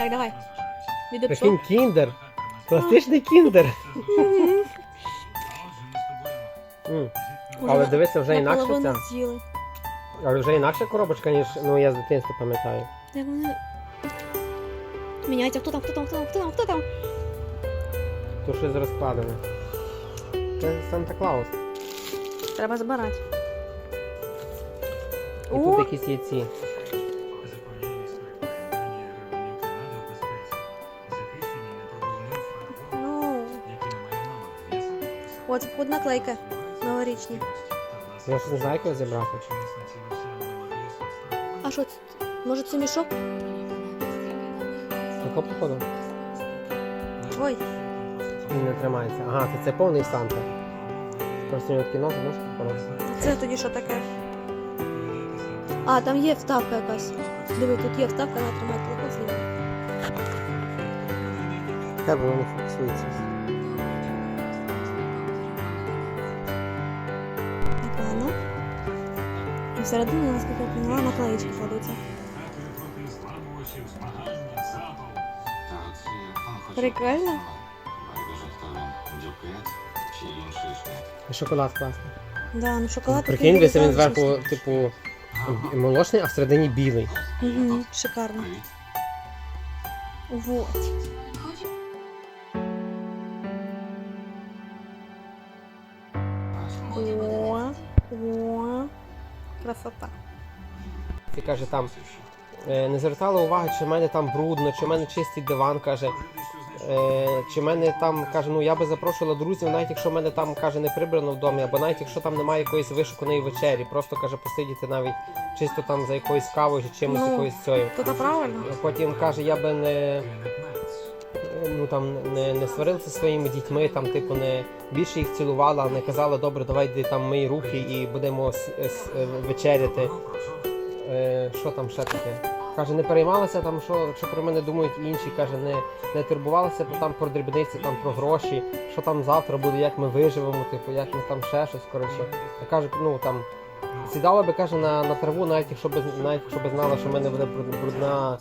Так, давай. Від Прикинь, кіндер. Класичний кіндер. М, Але дивися, вже інакше з'їли. Але вже інакша коробочка, ніж ну я з дитинства пам'ятаю. Як вони... Міняється, хто там, хто там, хто там, хто там, хто там? То щось розкладене. Це Санта Клаус. Треба забирати. І тут якісь є от тут наклейка новорічні. Я ж не знаю, його зібрати. А що це? Може це мішок? Тако походу. Ой, Він не тримається. Ага, це, це повний Санта. Просто у нього такий нос, ножки короткі. це тоді що таке? А, там є вставка якась. Диви, тут є вставка, вона тримає телефон. Хай воно не фіксується. І всередині, наскільки я поняла, наклеїчки кладуться. Прикольно. І шоколад класний. Да, ну шоколад. Прикинь, десь він зверху, типу, молочний, а всередині білий. Угу, шикарно. Вот. О, о, красота. Ти каже там. е, Не звертала уваги, чи в мене там брудно, чи в мене чистий диван, каже. Е, Чи в мене там каже, ну я би запрошувала друзів, навіть якщо в мене там каже не прибрано в домі, або навіть якщо там немає якоїсь вишуканої вечері, просто каже посидіти навіть чисто там за якоюсь кавою чи чимось Ну. якоюсь цією. То правильно? Потім каже, я би не, ну, там, не, не сварився зі своїми дітьми, там, типу, не більше їх цілувала, не казала, добре, давай йди там мий руки і будемо е, вечеряти. Е, що там ще таке? Каже, не переймалася там, що, що про мене думають інші. Каже, не, не турбувалася про там про дрібниці, там про гроші, що там завтра буде, як ми виживемо, типу, як ми там ще щось. Коротше. А каже, ну там сідала би каже на, на траву, навіть якщо би навіть якщо би знала, що в мене буде брудна